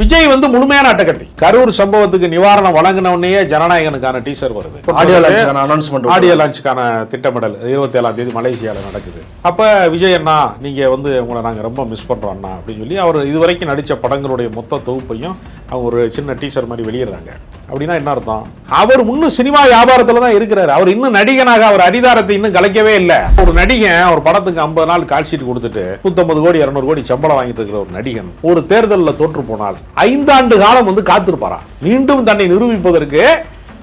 விஜய் வந்து முழுமையான அட்டகத்தி. கரூர் சம்பவத்துக்கு நிவாரணம் வழங்கினவுடனே ஜனநாயகனுக்கான டீசர் வருது. ஆடியோ லான்ச்சுக்கான அனௌன்ஸ்மெண்ட் ஆடியோ லான்ச்சுக்கான திட்டமிடல் இருபத்தி ஏழாம் தேதி மலேசியாவில் நடக்குது. அப்ப விஜய் அண்ணா நீங்க வந்து உங்களை நாங்க ரொம்ப மிஸ் பண்றோம் அண்ணா அப்படின்னு சொல்லி அவர் இதுவரைக்கும் நடிச்ச படங்களுடைய மொத்த தொகுப்பையும் அவங்க ஒரு சின்ன டீசர் மாதிரி வெளியிடுறாங்க. அப்படின்னா என்ன அர்த்தம்? அவர் இன்னும் சினிமா வியாபாரத்துல தான் இருக்கிறாரு. அவர் இன்னும் நடிகனாக அவர் அடிதாரத்தை இன்னும் கலைக்கவே இல்லை. ஒரு நடிகன் ஒரு படத்துக்கு ஐம்பது நாள் கால் ஷீட் கொடுத்துட்டு நூத்தம்பது கோடி இரநூறு கோடி சம்பளம் வாங்கிட்டு இருக்கிற ஒரு நடிகன் ஒரு தேர்தலில் தோற்று போனால் ஐந்தாண்டு காலம் வந்து காத்திருப்பாரா? மீண்டும் தன்னை நிரூபிப்பதற்கு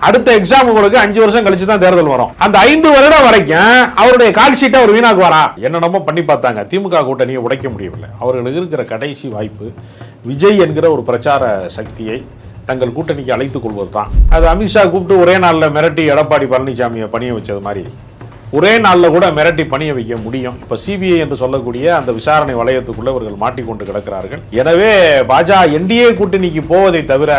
அடுத்த எக்ஸாம் உங்களுக்கு அஞ்சு வருஷம் கழிச்சு தான் தேர்தல் வரும். அந்த ஐந்து வருடம் வரைக்கும் அவருடைய கால் ஷீட்டை அவர் வீணாக்குவாரா? என்னென்னமோ பண்ணி பார்த்தாங்க. திமுக கூட்டணியை உடைக்க முடியவில்லை. அவர்களுக்கு இருக்கிற கடைசி வாய்ப்பு விஜய் என்கிற ஒரு பிரச்சார சக்தியை தங்கள் கூட்டணிக்கு அழைத்துக் கொள்வது தான் அது அமித்ஷா கூப்பிட்டு ஒரே நாளில் மிரட்டி எடப்பாடி பழனிசாமியை பணிய வச்சது மாதிரி. ஒரே நாளில் கூட மிரட்டி பணிய வைக்க முடியும். இப்போ சிபிஐ என்று சொல்லக்கூடிய அந்த விசாரணை வளையத்துக்குள்ள இவர்கள் மாட்டிக்கொண்டு கிடக்கிறார்கள். எனவே பாஜக என்டிஏ கூட்டணிக்கு போவதை தவிர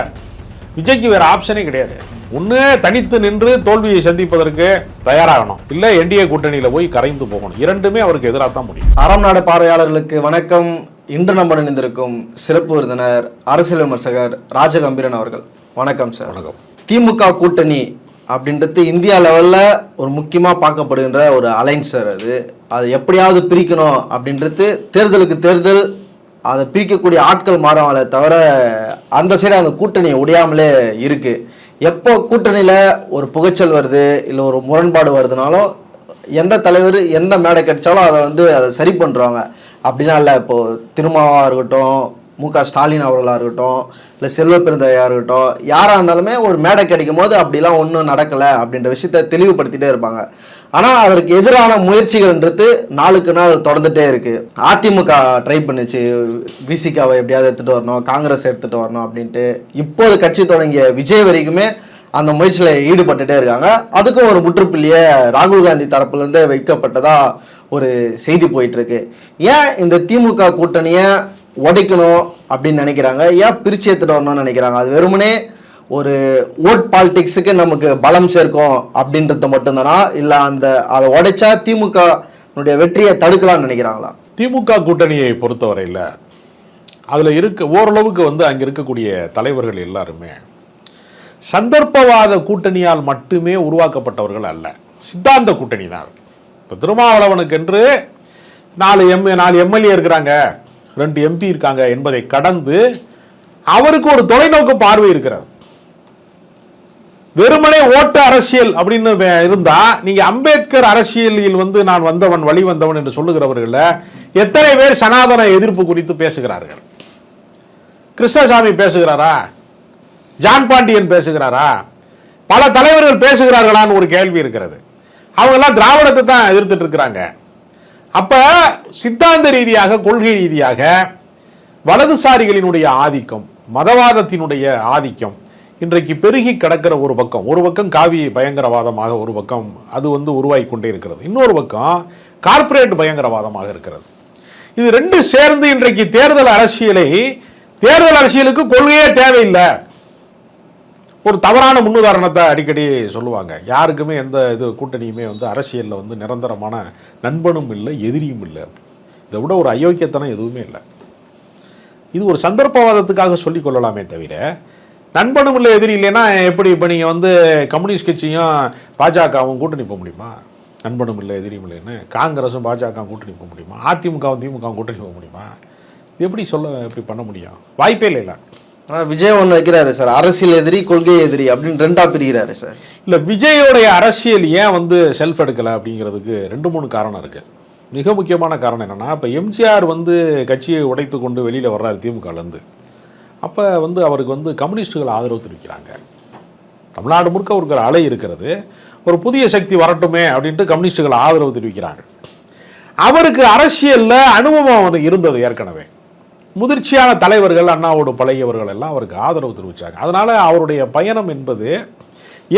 விஜய்க்கு வேற ஆப்ஷனே கிடையாது. ஒன்று தனித்து நின்று தோல்வியை சந்திப்பதற்கு தயாராகணும். இல்லை என்டிஏ கூட்டணியில் போய் கரைந்து போகணும். இரண்டுமே அவருக்கு எதிராக தான் முடியும். அறம் நாடு பார்வையாளர்களுக்கு வணக்கம். இன்று நம்ம இணைந்திருக்கும் சிறப்பு விருந்தினர் அரசியல் விமர்சகர் ராஜகம்பீரன் அவர்கள். வணக்கம் சார். வணக்கம். திமுக கூட்டணி அப்படின்றது இந்தியா லெவலில் ஒரு முக்கியமாக பார்க்கப்படுகின்ற ஒரு அலைன்ஸ் சார் அது. அது எப்படியாவது பிரிக்கணும் அப்படின்றது தேர்தலுக்கு தேர்தல் அதை பிரிக்கக்கூடிய ஆட்கள் மாறுவாங்களே தவிர அந்த சைடு அந்த கூட்டணி உடையாமலே இருக்குது எப்போ கூட்டணியில் ஒரு புகைச்சல் வருது இல்லை ஒரு முரண்பாடு வருதுனாலும் எந்த தலைவர் எந்த மேடை கிடைச்சாலும் அதை வந்து அதை சரி பண்ணுறாங்க அப்படிலாம் இல்லை இப்போது திருமாவாக இருக்கட்டும் மு க ஸ்டாலின் அவர்களாக இருக்கட்டும் இல்லை செல்வ பெருந்தையாக இருக்கட்டும் யாராக இருந்தாலுமே ஒரு மேடை கிடைக்கும் போது அப்படிலாம் ஒன்றும் நடக்கலை அப்படின்ற விஷயத்த தெளிவுபடுத்திட்டே இருப்பாங்க. ஆனால் அதற்கு எதிரான முயற்சிகள்ன்றது நாளுக்கு நாள் தொடர்ந்துட்டே இருக்குது அதிமுக ட்ரை பண்ணுச்சு. விசிகாவை எப்படியாவது எடுத்துகிட்டு வரணும் காங்கிரஸ் எடுத்துகிட்டு வரணும் அப்படின்ட்டு. இப்போது கட்சி தொடங்கிய விஜய் வரைக்குமே அந்த முயற்சியில் ஈடுபட்டுட்டே இருக்காங்க. அதுக்கும் ஒரு முற்றுப்புள்ளியை ராகுல் காந்தி தரப்புலேருந்து வைக்கப்பட்டதாக ஒரு செய்தி போயிட்டுருக்கு ஏன் இந்த திமுக கூட்டணியை உடைக்கணும் அப்படின்னு நினைக்கிறாங்க. ஏன் பிரிச்சு எடுத்துட்டு வரணும்னு நினைக்கிறாங்க? அது வெறுமனே ஒரு ஓட் பாலிடிக்ஸுக்கு நமக்கு பலம் சேர்க்கும் அப்படின்றது மட்டும்தானா? இல்லை அந்த அதை உடைச்சா திமுகனுடைய வெற்றியை தடுக்கலாம்னு நினைக்கிறாங்களா? திமுக கூட்டணியை பொறுத்தவரையில் அதில் இருக்க ஓரளவுக்கு வந்து அங்கே இருக்கக்கூடிய தலைவர்கள் எல்லாருமே சந்தர்ப்பவாத கூட்டணியால் மட்டுமே உருவாக்கப்பட்டவர்கள் அல்ல. சித்தாந்த கூட்டணி தான் இப்போ திருமாவளவனுக்கு என்று நாலு எம் நாலு எம்எல்ஏ இருக்கிறாங்க. ரெண்டு எம்பி இருக்காங்க என்பதை கடந்து அவருக்கு ஒரு தொலைநோக்கு பார்வை இருக்கிறது. வெறுமனே ஓட்டு அரசியல் அப்படின்னு இருந்தா நீங்க அம்பேத்கர் அரசியலில் வந்து நான் வந்தவன் வழி வந்தவன் என்று சொல்லுகிறவர்கள எத்தனை பேர் சனாதன எதிர்ப்பு குறித்து பேசுகிறார்கள்? கிருஷ்ணசாமி பேசுகிறாரா? ஜான் பாண்டியன் பேசுகிறாரா? பல தலைவர்கள் பேசுகிறார்களான்னு ஒரு கேள்வி இருக்கிறது. அவங்க எல்லாம் திராவிடத்தை தான் எதிர்த்துட்டு இருக்கிறாங்க. அப்ப சித்தாந்த ரீதியாக கொள்கை ரீதியாக வலதுசாரிகளினுடைய ஆதிக்கம் மதவாதத்தினுடைய ஆதிக்கம் இன்றைக்கு பெருகி கிடக்கிற ஒரு பக்கம் ஒரு பக்கம் காவி பயங்கரவாதமாக ஒரு பக்கம் அது வந்து உருவாகி கொண்டே இருக்கிறது. இன்னொரு பக்கம் கார்ப்பரேட் பயங்கரவாதமாக இருக்கிறது. இது ரெண்டு சேர்ந்து இன்றைக்கு தேர்தல் அரசியலை தேர்தல் அரசியலுக்கு கொள்கையே தேவையில்லை. ஒரு தவறான முன்னுதாரணத்தை அடிக்கடி சொல்லுவாங்க. யாருக்குமே எந்த இது கூட்டணியுமே வந்து அரசியலில் வந்து நிரந்தரமான நண்பனும் இல்லை எதிரியும் இல்லை. இதை விட ஒரு அயோக்கியத்தனம் எதுவுமே இல்லை. இது ஒரு சந்தர்ப்பவாதத்துக்காக சொல்லிக் கொள்ளலாமே தவிர நண்பனும் இல்லை எதிரி இல்லைன்னா எப்படி இப்போ நீங்கள் வந்து கம்யூனிஸ்ட் கட்சியும் பாஜகவும் கூட்டணி போக முடியுமா? நண்பனும் இல்லை எதிரியும் இல்லைன்னு காங்கிரஸும் பாஜகவும் கூட்டணி போக முடியுமா? அதிமுகவும் திமுகவும் கூட்டணி போக முடியுமா? எப்படி சொல்ல எப்படி பண்ண முடியும்? வாய்ப்பே இல்லை ஆனால் விஜய் ஒன்று வைக்கிறாரு சார். அரசியல் எதிரி கொள்கை எதிரி அப்படின்னு ரெண்டாக பிரிகிறாரு சார். இல்லை விஜயோடைய அரசியல் ஏன் வந்து செல்ஃப் எடுக்கலை அப்படிங்கிறதுக்கு ரெண்டு மூணு காரணம் இருக்குது மிக முக்கியமான காரணம் என்னென்னா இப்போ எம்ஜிஆர் வந்து கட்சியை உடைத்து கொண்டு வெளியில் வர்றாரு திமுகலேருந்து அப்போ வந்து அவருக்கு வந்து கம்யூனிஸ்டுகள் ஆதரவு தெரிவிக்கிறாங்க. தமிழ்நாடு முழுக்க ஒரு அலை இருக்கிறது. ஒரு புதிய சக்தி வரட்டுமே அப்படின்ட்டு கம்யூனிஸ்டுகள் ஆதரவு தெரிவிக்கிறாங்க. அவருக்கு அரசியலில் அனுபவம் அவனுக்கு இருந்தது ஏற்கனவே. முதிர்ச்சியான தலைவர்கள் அண்ணாவோடு பழகியவர்கள் எல்லாம் அவருக்கு ஆதரவு தெரிவித்தாங்க அதனால் அவருடைய பயணம் என்பது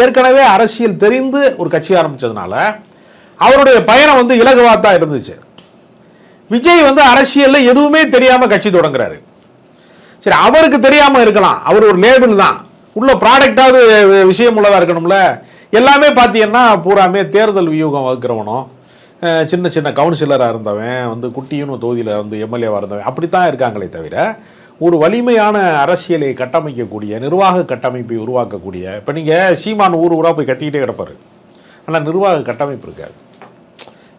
ஏற்கனவே அரசியல் தெரிந்து ஒரு கட்சி ஆரம்பித்ததுனால அவருடைய பயணம் வந்து இலகுவாகத்தான் இருந்துச்சு. விஜய் வந்து அரசியலில் எதுவுமே தெரியாமல் கட்சி தொடங்குறாரு. சரி அவருக்கு தெரியாமல் இருக்கலாம். அவர் ஒரு லேபிள் தான். உள்ள ப்ராடக்டாவது விஷயம் உள்ளதாக இருக்கணும்ல. எல்லாமே பார்த்தீங்கன்னா பூராமே தேர்தல் வியூகம் வகுக்கிறவனும் சின்ன சின்ன கவுன்சிலராக இருந்தவன் வந்து குட்டியும் தொகுதியில் வந்து எம்எல்ஏவாக இருந்தவன் அப்படித்தான் இருக்காங்களே தவிர ஒரு வலிமையான அரசியலை கட்டமைக்கக்கூடிய நிர்வாக கட்டமைப்பை உருவாக்கக்கூடிய இப்போ நீங்கள் சீமான் ஊர் ஊராக போய் கத்திக்கிட்டே கிடப்பாரு. ஆனால் நிர்வாக கட்டமைப்பு இருக்காது.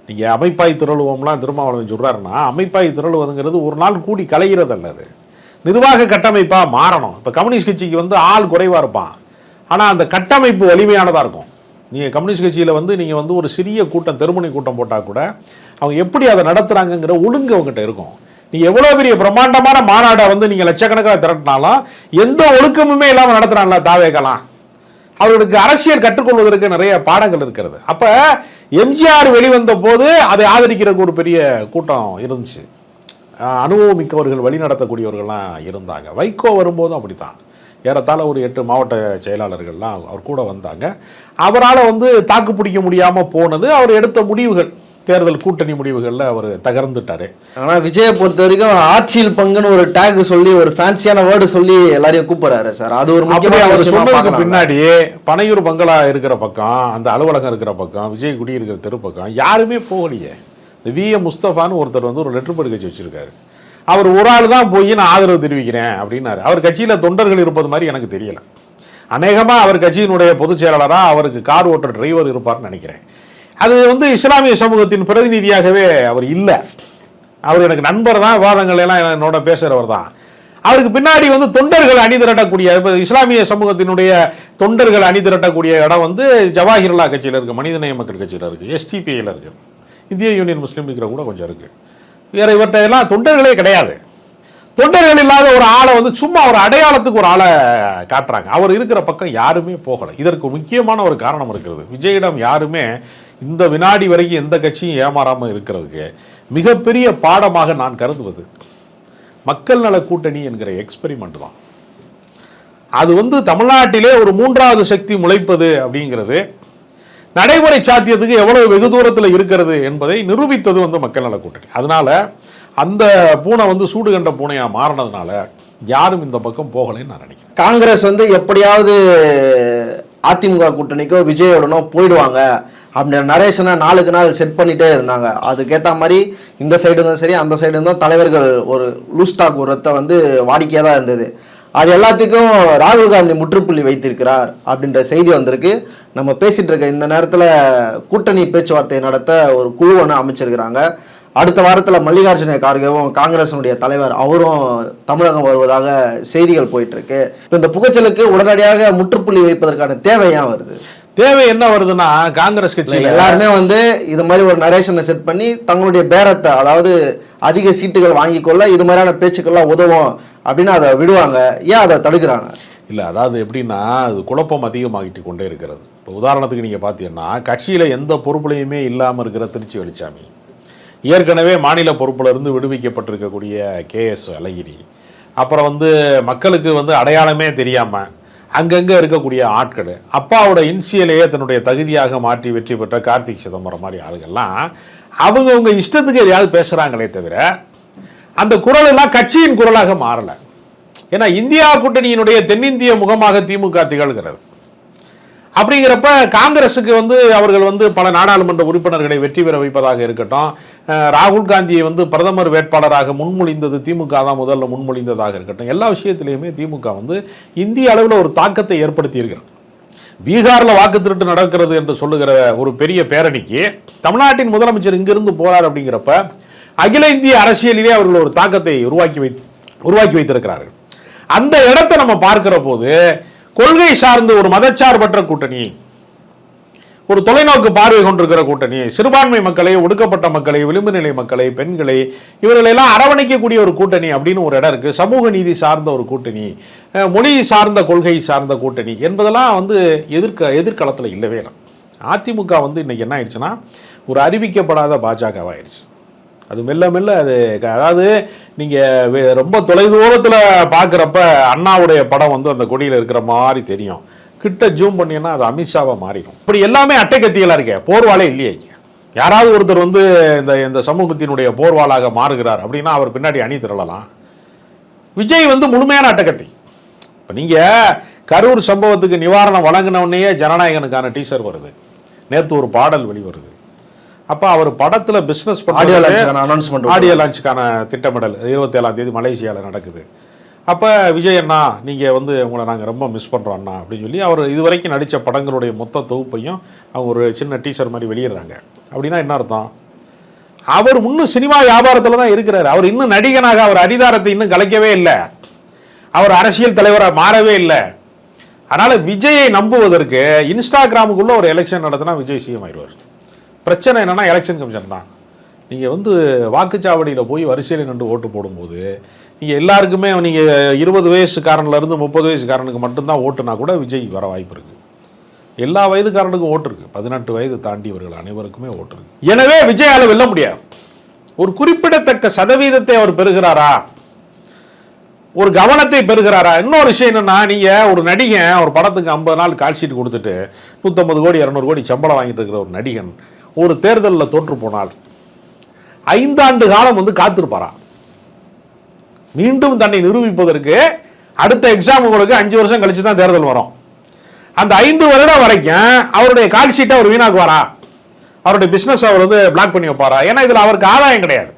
நீங்கள் அமைப்பாய் திரளுவோம்லாம் திருமாவளவன் சொல்கிறாருன்னா அமைப்பாய் திரளுவதுங்கிறது ஒரு நாள் கூடி கலைகிறதல்ல அது. நிர்வாக கட்டமைப்பாக மாறணும். இப்போ கம்யூனிஸ்ட் கட்சிக்கு வந்து ஆள் குறைவாக இருப்பான். ஆனால் அந்த கட்டமைப்பு வலிமையானதாக இருக்கும். நீங்கள் கம்யூனிஸ்ட் கட்சியில் வந்து நீங்கள் வந்து ஒரு சிறிய கூட்டம் தெருமணி கூட்டம் போட்டால் கூட அவங்க எப்படி அதை நடத்துகிறாங்கங்கிற ஒழுங்கு அவங்ககிட்ட இருக்கும். நீ எவ்வளோ பெரிய பிரம்மாண்டமான மாநாடை வந்து நீங்கள் லட்சக்கணக்காக திரட்டினாலும் எந்த ஒழுக்கமுமே இல்லாமல் நடத்துகிறாங்களா தாவேக்கலாம் அவர்களுக்கு அரசியல் கற்றுக்கொள்வதற்கு நிறைய பாடங்கள் இருக்கிறது. அப்போ எம்ஜிஆர் வெளிவந்த போது அதை ஆதரிக்கிறதுக்கு ஒரு பெரிய கூட்டம் இருந்துச்சு. அனுபவம் மிக்கவர்கள் வழி நடத்தக்கூடியவர்கள்லாம் இருந்தாங்க. வைகோ வரும்போதும் அப்படி தான் ஏறத்தாழ ஒரு எட்டு மாவட்ட செயலாளர்கள்லாம் அவர் கூட வந்தாங்க. அவரால் வந்து தாக்கு பிடிக்க முடியாமல் போனது. அவர் எடுத்த முடிவுகள் தேர்தல் கூட்டணி முடிவுகளில் அவர் தகர்ந்துட்டாரு. ஆனா விஜயை பொறுத்த வரைக்கும் ஆட்சியில் பங்குன்னு ஒரு டேக் சொல்லி ஒரு ஃபேன்சியான வேர்டு சொல்லி எல்லாரையும் கூப்பிடுறாரு சார். அது ஒரு அப்படி முக்கியமான அவர் சொன்னதுக்கு பார்க்கலாம். பின்னாடி பனையூர் பங்களா இருக்கிற பக்கம் அந்த அலுவலகம் இருக்கிற பக்கம் விஜய் குடி இருக்கிற தெரு பக்கம் யாருமே போகலையே. இந்த வி எம் முஸ்தபான்னு ஒருத்தர் வந்து ஒரு லெட்டர் பேட் கட்சி வச்சிருக்காரு. அவர் ஒரு ஆள் தான் போய் நான் ஆதரவு தெரிவிக்கிறேன் அப்படின்னாரு. அவர் கட்சியில் தொண்டர்கள் இருப்பது மாதிரி எனக்கு தெரியல. அநேகமாக அவர் கட்சியினுடைய பொதுச் செயலாளராக அவருக்கு கார் ஓட்டுற டிரைவர் இருப்பார்னு நினைக்கிறேன். அது வந்து இஸ்லாமிய சமூகத்தின் பிரதிநிதியாகவே அவர் இல்லை. அவர் எனக்கு நண்பர் தான் விவாதங்கள் எல்லாம் என்னோட பேசுகிறவர் தான். அவருக்கு பின்னாடி வந்து தொண்டர்கள் அணி திரட்டக்கூடிய இப்போ இஸ்லாமிய சமூகத்தினுடைய தொண்டர்கள் அணி திரட்டக்கூடிய இடம் வந்து ஜவாஹிர்லா கட்சியில் இருக்குது மனிதநேய மக்கள் கட்சியில் இருக்குது எஸ்டிபிஐயில் இருக்குது இந்திய யூனியன் முஸ்லீம் லீக்கில் கூட கொஞ்சம் இருக்குது வேற இவர்கிட்ட எல்லாம் தொண்டர்களே கிடையாது. தொண்டர்கள் இல்லாத ஒரு ஆளை வந்து சும்மா ஒரு அடையாளத்துக்கு ஒரு ஆளை காட்டுறாங்க. அவர் இருக்கிற பக்கம் யாருமே போகலை. இதற்கு முக்கியமான ஒரு காரணம் இருக்கிறது. விஜயிடம் யாருமே இந்த வினாடி வரைக்கும் எந்த கட்சியும் ஏமாறாமல் இருக்கிறதுக்கு மிகப்பெரிய பாடமாக நான் கருதுவது மக்கள் நல கூட்டணி என்கிற எக்ஸ்பெரிமெண்ட் தான். அது வந்து தமிழ்நாட்டிலே ஒரு மூன்றாவது சக்தி முளைப்பது அப்படிங்கிறது நடைமுறை சாத்தியத்துக்கு எவ்வளவு வெகு தூரத்தில் இருக்கிறது என்பதை நிரூபித்தது வந்து மக்கள் நல கூட்டணி. அதனால அந்த பூனை வந்து சூடு கண்ட பூனையாக மாறினதுனால யாரும் இந்த பக்கம் போகலைன்னு நான் நினைக்கிறேன். காங்கிரஸ் வந்து எப்படியாவது அதிமுக கூட்டணிக்கோ விஜயோடனோ போயிடுவாங்க. அப்படின்னு நரேஷனை நாளுக்கு நாள் செட் பண்ணிட்டே இருந்தாங்க. அதுக்கேற்ற மாதிரி இந்த சைடு இருந்தும் சரி அந்த சைடு இருந்தும் தலைவர்கள் ஒரு லூஸ் டாக் உரத்தை வந்து வாடிக்கையாக தான் இருந்தது. அது எல்லாத்துக்கும் ராகுல் காந்தி முற்றுப்புள்ளி வைத்திருக்கிறார் அப்படின்ற செய்தி வந்திருக்கு. நம்ம பேசிட்டு இருக்க இந்த நேரத்தில் கூட்டணி பேச்சுவார்த்தை நடத்த ஒரு குழு ஒன்று அமைச்சிருக்கிறாங்க. அடுத்த வாரத்தில் மல்லிகார்ஜுன கார்கேவும் காங்கிரஸினுடைய தலைவர் அவரும் தமிழகம் வருவதாக செய்திகள் போயிட்டு இருக்கு. இந்த புகைச்சலுக்கு உடனடியாக முற்றுப்புள்ளி வைப்பதற்கான தேவை ஏன் வருது? தேவை என்ன வருதுன்னா காங்கிரஸ் கட்சியில் எல்லாருமே வந்து இது மாதிரி ஒரு நரேஷனை செட் பண்ணி தங்களுடைய பேரத்தை அதாவது அதிக சீட்டுகள் வாங்கிக் கொள்ள இது மாதிரியான பேச்சுக்கள்லாம் உதவும் அப்படின்னு அதை விடுவாங்க. ஏன் அதை தடுக்கிறாங்க? இல்லை அதாவது எப்படின்னா அது குழப்பம் அதிகமாகிட்டு கொண்டே இருக்கிறது. இப்போ உதாரணத்துக்கு நீங்கள் பார்த்தீங்கன்னா கட்சியில் எந்த பொறுப்புலையுமே இல்லாமல் இருக்கிற திருச்சி வெளிச்சாமி ஏற்கனவே மாநில பொறுப்புல இருந்து விடுவிக்கப்பட்டிருக்கக்கூடிய கேஎஸ் அழகிரி அப்புறம் வந்து மக்களுக்கு வந்து அடையாளமே தெரியாமல் அங்கங்கே இருக்கக்கூடிய ஆட்கள். அப்பாவோட இன்சியலையே தன்னுடைய தகுதியாக மாற்றி வெற்றி பெற்ற கார்த்திக் சிதம்பரம் மாதிரி ஆளுகள்லாம் அவங்கவுங்க இஷ்டத்துக்கு எதையாவது பேசுகிறாங்களே தவிர அந்த குரலெல்லாம் கட்சியின் குரலாக மாறலை. ஏன்னா இந்தியா கூட்டணியினுடைய தென்னிந்திய முகமாக திமுக திகழ்கிறது. அப்படிங்கிறப்ப காங்கிரஸுக்கு வந்து அவர்கள் வந்து பல நாடாளுமன்ற உறுப்பினர்களை வெற்றி பெற வைப்பதாக இருக்கட்டும். ராகுல் காந்தியை வந்து பிரதமர் வேட்பாளராக முன்மொழிந்தது திமுக தான் முதல்ல முன்மொழிந்ததாக இருக்கட்டும். எல்லா விஷயத்திலையுமே திமுக வந்து இந்திய அளவில் ஒரு தாக்கத்தை ஏற்படுத்தி இருக்கிறது பீகாரில் வாக்கு திருட்டு நடக்கிறது என்று சொல்லுகிற ஒரு பெரிய பேரணிக்கு தமிழ்நாட்டின் முதலமைச்சர் இங்கிருந்து போறார் அப்படிங்கிறப்ப அகில இந்திய அரசியலிலே அவர்கள் ஒரு தாக்கத்தை உருவாக்கி வை உருவாக்கி வைத்திருக்கிறார்கள். அந்த இடத்தை நம்ம பார்க்கிற போது கொள்கை சார்ந்த ஒரு மதச்சார்பற்ற கூட்டணி ஒரு தொலைநோக்கு பார்வை கொண்டிருக்கிற கூட்டணி சிறுபான்மை மக்களை ஒடுக்கப்பட்ட மக்களை விளிம்பு நிலை மக்களை பெண்களை இவர்களை எல்லாம் அரவணைக்கக்கூடிய ஒரு கூட்டணி அப்படின்னு ஒரு இடம் இருக்குது சமூக நீதி சார்ந்த ஒரு கூட்டணி மொழி சார்ந்த கொள்கை சார்ந்த கூட்டணி என்பதெல்லாம் வந்து எதிர்க்க எதிர்காலத்தில் இல்லவே இல்லை. அதிமுக வந்து இன்றைக்கி என்ன ஆயிடுச்சுன்னா ஒரு அறிவிக்கப்படாத பாஜகவாயிடுச்சு. அது மெல்ல மெல்ல அது க- அதாவது நீங்கள் ரொம்ப தொலைதூரத்தில் பார்க்குறப்ப அண்ணாவுடைய படம் வந்து அந்த கொடியில் இருக்கிற மாதிரி தெரியும். கிட்ட ஜூம் பண்ணீங்கன்னா அது அமித்ஷாவை மாறிடும். இப்படி எல்லாமே அட்டை கத்திகளாக இருக்கே. போர்வாலே இல்லையே யாராவது ஒருத்தர் வந்து இந்த இந்த சமூகத்தினுடைய போர்வாளாக மாறுகிறார் அப்படின்னா அவர் பின்னாடி அணி திரளலாம். விஜய் வந்து முழுமையான அட்டகத்தி இப்போ நீங்கள் கரூர் சம்பவத்துக்கு நிவாரணம் வழங்கினவுடனேயே ஜனநாயகனுக்கான டீசர் வருது. நேற்று ஒரு பாடல் வெளிவருது. அப்போ அவர் படத்தில் பிஸ்னஸ் ஆடியோ லான்ச்சுக்கான announcement ஆடியோ லான்ச்சுக்கான திட்டமிடல். இருபத்தேழாம் தேதி மலேசியாவில் நடக்குது. அப்போ விஜய் அண்ணா நீங்கள் வந்து உங்களை நாங்கள் ரொம்ப மிஸ் பண்ணுறோம் அண்ணா அப்படின்னு சொல்லி அவர் இதுவரைக்கும் நடித்த படங்களுடைய மொத்த தொகுப்பையும் அவங்க ஒரு சின்ன டீசர் மாதிரி வெளியிடுறாங்க. அப்படின்னா என்ன அர்த்தம்? அவர் இன்னும் சினிமா வியாபாரத்தில் தான் இருக்கிறார். அவர் இன்னும் நடிகனாக அவர் அடிதாரத்தை இன்னும் கலைக்கவே இல்லை. அவர் அரசியல் தலைவராக மாறவே இல்லை. அதனால் விஜயை நம்புவதற்கு இன்ஸ்டாகிராமுக்குள்ள ஒரு எலெக்ஷன் நடத்தினா விஜய் சிஎம் ஆயிடுவார். பிரச்சனை என்னென்னா எலெக்ஷன் கமிஷன் தான். நீங்கள் வந்து வாக்குச்சாவடியில் போய் வரிசையில் நின்று ஓட்டு போடும்போது நீங்கள் எல்லாருக்குமே நீங்கள் இருபது வயசுக்காரன்லேருந்து முப்பது வயசுக்காரனுக்கு மட்டும்தான் ஓட்டுனா கூட விஜய் வர வாய்ப்பு இருக்குது எல்லா வயதுக்காரனுக்கும் ஓட்டு இருக்குது பதினெட்டு வயது தாண்டியவர்கள் அனைவருக்குமே ஓட்டு இருக்கு. எனவே விஜயால் வெல்ல முடியாது. ஒரு குறிப்பிடத்தக்க சதவீதத்தை அவர் பெறுகிறாரா? ஒரு கவனத்தை பெறுகிறாரா? இன்னொரு விஷயம் என்னன்னா நீங்க ஒரு நடிகன் ஒரு படத்துக்கு ஐம்பது நாள் கால்ஷீட் கொடுத்துட்டு நூற்றம்பது கோடி இரநூறு கோடி சம்பளம் வாங்கிட்டு இருக்கிற ஒரு நடிகன் ஒரு தேர்தலில் தோற்று போனால் ஐந்தாண்டு காலம் வந்து காத்திருப்பாரா? மீண்டும் தன்னை நிரூபிப்பதற்கு அடுத்த எக்ஸாம் உங்களுக்கு அஞ்சு வருஷம் கழிச்சு தான் தேர்தல் வரும். அந்த ஐந்து வருடம் வரைக்கும் அவருடைய கால் ஷீட்டை அவர் வீணாக்குவாரா? அவருடைய பிஸ்னஸ் அவர் வந்து பிளாக் பண்ணி வைப்பாரா? ஏன்னா இதில் அவருக்கு ஆதாயம் கிடையாது.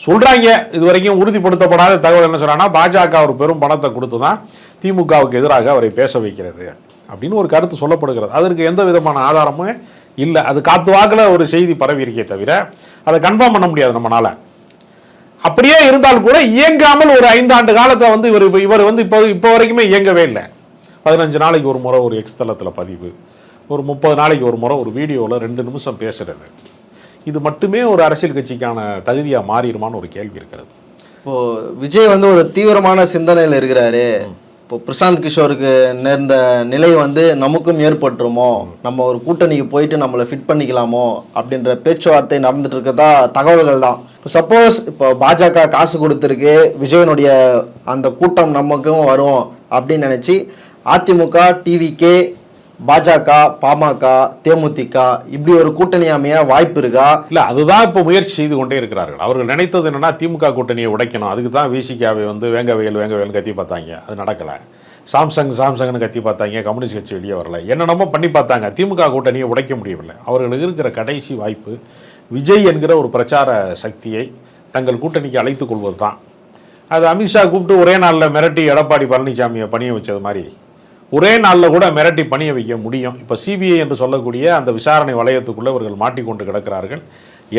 சொல்றாங்க இது வரைக்கும் உறுதிப்படுத்தப்படாத தகவல் என்ன சொல்றாங்கன்னா பாஜக ஒரு பெரும் பணத்தை கொடுத்து தான் திமுகவுக்கு எதிராக அவரை பேச வைக்கிறது அப்படின்னு ஒரு கருத்து சொல்லப்படுகிறது. அதற்கு எந்த விதமான ஆதாரமும் இல்லை அது காத்து வாக்கில் ஒரு செய்தி பரவி இருக்கே தவிர அதை கன்ஃபார்ம் பண்ண முடியாது நம்மளால அப்படியே இருந்தால் கூட இயங்காமல் ஒரு ஐந்தாண்டு காலத்தை வந்து இவர் இப்ப- இவர் வந்து இப்போ இப்போ வரைக்குமே இயங்கவே இல்லை. பதினஞ்சு நாளைக்கு ஒரு முறை ஒரு எக்ஸ் தளத்தில் பதிவு. ஒரு முப்பது நாளைக்கு ஒரு முறை ஒரு வீடியோவில் ரெண்டு நிமிஷம் பேசுறது. இது மட்டுமே ஒரு அரசியல் கட்சிக்கான தகுதியாக மாறிடுமான்னு ஒரு கேள்வி இருக்கிறது. இப்போ விஜய் வந்து ஒரு தீவிரமான சிந்தனையில் இருக்கிறாரு. இப்போ பிரசாந்த் கிஷோருக்கு நேர்ந்த நிலை வந்து நமக்கும் ஏற்பட்டுருமோ? நம்ம ஒரு கூட்டணிக்கு போயிட்டு நம்மளை ஃபிட் பண்ணிக்கலாமோ? அப்படின்ற பேச்சுவார்த்தை நடந்துட்டு இருக்கதா தகவல்கள் தான். இப்போ சப்போஸ் இப்போ பாஜக காசு கொடுத்துருக்கு விஜயனுடைய அந்த கூட்டம் நமக்கும் வரும் அப்படின்னு நினச்சி அதிமுக டிவிகே பாஜக பாமக தேமுதிக இப்படி ஒரு கூட்டணி அமைய வாய்ப்பு இருக்கா? இல்லை அதுதான் இப்போ முயற்சி செய்து கொண்டே இருக்கிறார்கள். அவர்கள் நினைத்தது என்னன்னா திமுக கூட்டணியை உடைக்கணும். அதுக்கு தான் விசிகாவை வந்து வேங்க வயல் வேங்க வயல் கத்தி பார்த்தாங்க. அது நடக்கலை. சாம்சங் சாம்சங்னு கத்தி பார்த்தாங்க. கம்யூனிஸ்ட் கட்சி வெளியே வரல. என்னென்னமோ பண்ணி பார்த்தாங்க. திமுக கூட்டணியை உடைக்க முடியவில்லை. அவர்களுக்கு இருக்கிற கடைசி வாய்ப்பு விஜய் என்கிற ஒரு பிரச்சார சக்தியை தங்கள் கூட்டணிக்கு அழைத்து கொள்வது தான் அது அமித்ஷா கூப்பிட்டு ஒரே நாளில் மிரட்டி எடப்பாடி பழனிசாமியை பணிய வச்சது மாதிரி. ஒரே நாளில் கூட மிரட்டி பணிய வைக்க முடியும். இப்போ சிபிஐ என்று சொல்லக்கூடிய அந்த விசாரணை வளையத்துக்குள்ளே இவர்கள் மாட்டிக்கொண்டு கிடக்கிறார்கள்.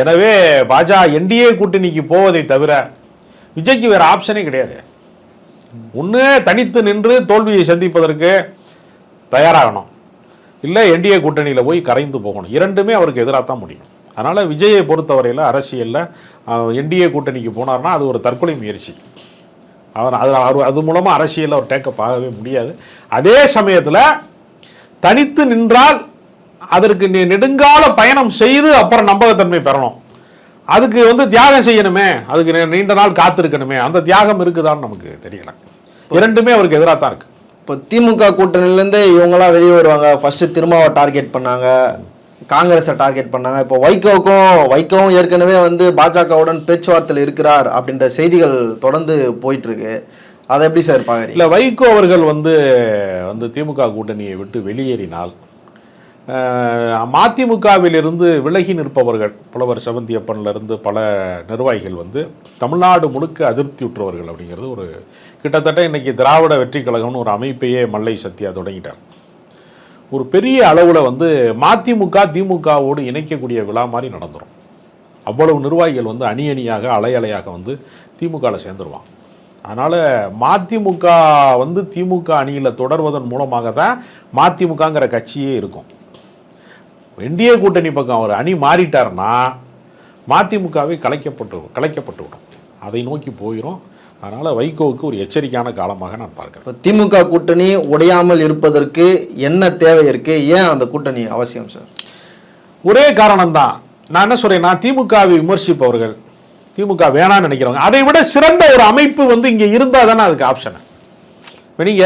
எனவே பாஜக என்டிஏ கூட்டணிக்கு போவதை தவிர விஜய்க்கு வேறு ஆப்ஷனே கிடையாது. ஒன்று தனித்து நின்று தோல்வியை சந்திப்பதற்கு தயாராகணும். இல்லை என்டிஏ கூட்டணியில் போய் கரைந்து போகணும். இரண்டுமே அவருக்கு எதிராக தான் முடியும். அதனால் விஜயை பொறுத்தவரையில் அரசியலில் என்டிஏ கூட்டணிக்கு போனார்னா அது ஒரு தற்கொலை முயற்சி. அவர் அது அவர் அது மூலமாக அரசியலில் அவர் டேக்கப் ஆகவே முடியாது. அதே சமயத்தில் தனித்து நின்றால் அதற்கு நெ- நெடுங்கால பயணம் செய்து அப்புறம் நம்பகத்தன்மை பெறணும். அதுக்கு வந்து தியாகம் செய்யணுமே. அதுக்கு நீண்ட நாள் காத்திருக்கணுமே. அந்த தியாகம் இருக்குதான்னு நமக்கு தெரியல. இரண்டுமே அவருக்கு எதிராக தான் இருக்கு. இப்போ திமுக கூட்டணியிலேருந்து இவங்களாம் வெளியே வருவாங்க. ஃபஸ்ட்டு திரும்ப டார்கெட் பண்ணாங்க. காங்கிரஸை டார்கெட் பண்ணாங்க. இப்போ வைகோவுக்கும் வைகோவும் ஏற்கனவே வந்து பாஜகவுடன் பேச்சுவார்த்தையில் இருக்கிறார் அப்படின்ற செய்திகள் தொடர்ந்து போயிட்டுருக்கு. அதை எப்படி சார் பார்க்குறீங்க? இல்லை வைகோ அவர்கள் வந்து வந்து திமுக கூட்டணியை விட்டு வெளியேறினால் மதிமுகவிலிருந்து விலகி நிற்பவர்கள் புலவர் செவந்தியப்பன்லேருந்து பல நிர்வாகிகள் வந்து தமிழ்நாடு முழுக்க அதிருப்தி உற்றவர்கள் அப்படிங்கிறது ஒரு கிட்டத்தட்ட இன்றைக்கி திராவிட வெற்றி கழகம்னு ஒரு அமைப்பையே மல்லை சத்யா தொடங்கிட்டார். ஒரு பெரிய அளவில் வந்து மதிமுக திமுகவோடு இணைக்கக்கூடிய விழா மாதிரி நடந்துடும் அவ்வளவு நிர்வாகிகள் வந்து அணி அணியாக அலை அலையாக வந்து திமுகவில் சேர்ந்துருவாங்க. அதனால் மதிமுக வந்து திமுக அணியில் தொடர்வதன் மூலமாக தான் மதிமுகங்கிற கட்சியே இருக்கும். என்டிஏ கூட்டணி பக்கம் அவர் அணி மாறிட்டார்னா மதிமுகவே கலைக்கப்பட்டு கலைக்கப்பட்டு விடும் அதை நோக்கி போயிடும் அதனால் வைகோவுக்கு ஒரு எச்சரிக்கையான காலமாக நான் பார்க்கிறேன். இப்போ திமுக கூட்டணி உடையாமல் இருப்பதற்கு என்ன தேவை இருக்கு? ஏன் அந்த கூட்டணி அவசியம் சார்? ஒரே காரணம்தான். நான் என்ன சொல்றேன்னா திமுகவை விமர்சிப்பவர்கள் திமுக வேணாம்னு நினைக்கிறவங்க அதை விட சிறந்த ஒரு அமைப்பு வந்து இங்க இருந்தா தானே அதுக்கு ஆப்ஷன் இப்போ நீங்க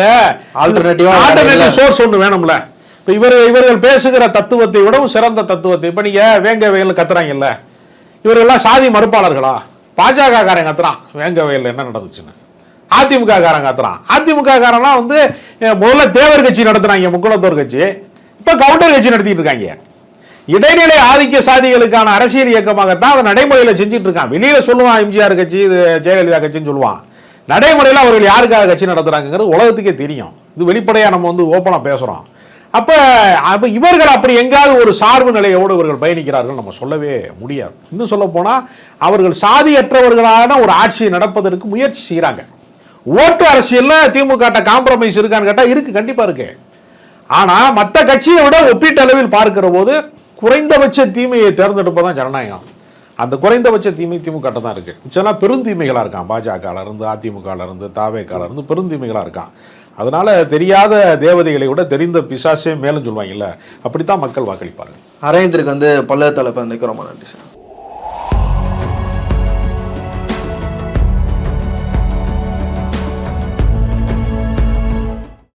Alternative ஆ வேற இல்ல. ஆல்டர்னேட்டிவ் சோர்ஸ் ஒன்று வேணும்ல. இப்போ இவர் இவர்கள் பேசுகிற தத்துவத்தை விடவும் சிறந்த தத்துவத்தை இப்போ நீங்க வேங்க வயல் கத்துறாங்கல்ல. இவர்கள்லாம் சாதி மறுப்பாளர்களா? பாஜக காரன் கத்துறான். வேங்க என்ன நடந்துச்சுன்னு. அதிமுக காரன் கத்துறான். அதிமுக காரனா வந்து முதல்ல தேவர் கட்சி நடத்துறாங்க முக்குளத்தோர் கட்சி. இப்போ கவுண்டர் கட்சி நடத்திட்டு இருக்காங்க. இடைநிலை ஆதிக்க சாதிகளுக்கான அரசியல் இயக்கமாகத்தான் அதை நடைமுறையில் செஞ்சுட்டு இருக்கான். வெளியில் சொல்லுவான் எம்ஜிஆர் கட்சி இது ஜெயலலிதா கட்சின்னு சொல்லுவான். நடைமுறையில் அவர்கள் யாருக்காக கட்சி நடத்துறாங்கிறது உலகத்துக்கே தெரியும். இது வெளிப்படையாக நம்ம வந்து ஓப்பனாக பேசுகிறோம் அப்ப அப்ப இவர்கள் அப்படி எங்காவது ஒரு சார்பு நிலையோடு இவர்கள் பயணிக்கிறார்கள் நம்ம சொல்லவே முடியாது. இன்னும் சொல்ல போனா அவர்கள் சாதியற்றவர்களான ஒரு ஆட்சியை நடப்பதற்கு முயற்சி செய்கிறாங்க ஓட்டு அரசியலில் திமுக காம்ப்ரமைஸ் இருக்கான்னு கேட்டால் இருக்கு கண்டிப்பாக இருக்கு. ஆனா மற்ற கட்சியை விட ஒப்பீட்டளவில் பார்க்கிற போது குறைந்தபட்ச தீமையை தேர்ந்தெடுப்பதான் ஜனநாயகம். அந்த குறைந்தபட்ச தீமை திமுக தான் இருக்கு. மிச்சம்லாம் பெருந்தீமைகளாக இருக்கான். பாஜக இருந்து அதிமுக இருந்து தாவேக்கால இருந்து பெருந்தீமைகளாக இருக்கான். அதனால தெரியாத தேவதைகளை விட தெரிந்த பிசாசே மேலும் சொல்லுவாங்கல்ல அப்படித்தான் மக்கள் வாக்களிப்பார்கள். அரவிந்தருக்கு வந்து பல்லவ தலைப்பு நிற்கிறோமா நன்றி சார்.